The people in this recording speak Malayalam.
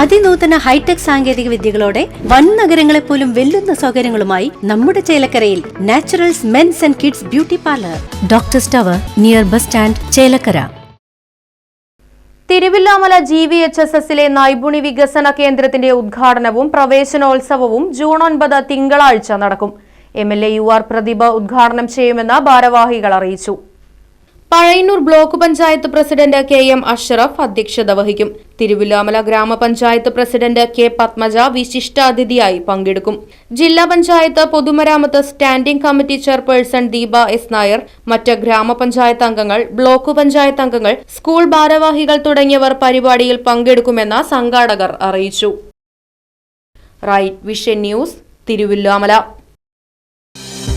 അതിനൂതന ഹൈടെക് സാങ്കേതിക വിദ്യകളോടെ വൻ നഗരങ്ങളെ പോലും വെല്ലുന്ന സൗകര്യങ്ങളുമായി നമ്മുടെ ചേലക്കരയിൽ naturals mens and kids beauty parlour. Doctor tower near bus stand Chelakkara. Thiruvilwamala G V H S എസിലെ നൈപുണി വികസന കേന്ദ്രത്തിന്റെ ഉദ്ഘാടനവും പ്രവേശനോത്സവവും ജൂൺ ഒൻപത് തിങ്കളാഴ്ച നടക്കും. M L A U R Prathibha ഉദ്ഘാടനം ചെയ്യുമെന്ന് ഭാരവാഹികൾ അറിയിച്ചു. Pazhayannur block panchayat president K M Ashraf അധ്യക്ഷത വഹിക്കും. തിരുവില്ലാമല ഗ്രാമപഞ്ചായത്ത് പ്രസിഡന്റ് കെ പത്മജ വിശിഷ്ടാതിഥിയായി പങ്കെടുക്കും. ജില്ലാ പഞ്ചായത്ത് പൊതുമരാമത്ത് standing committee chairperson Deepa S Nair മറ്റ് ഗ്രാമപഞ്ചായത്ത് അംഗങ്ങൾ ബ്ലോക്ക് പഞ്ചായത്ത് അംഗങ്ങൾ സ്കൂൾ ഭാരവാഹികൾ തുടങ്ങിയവർ പരിപാടിയിൽ പങ്കെടുക്കുമെന്ന് സംഘാടകർ അറിയിച്ചു. Right vision news Thiruvilwamala.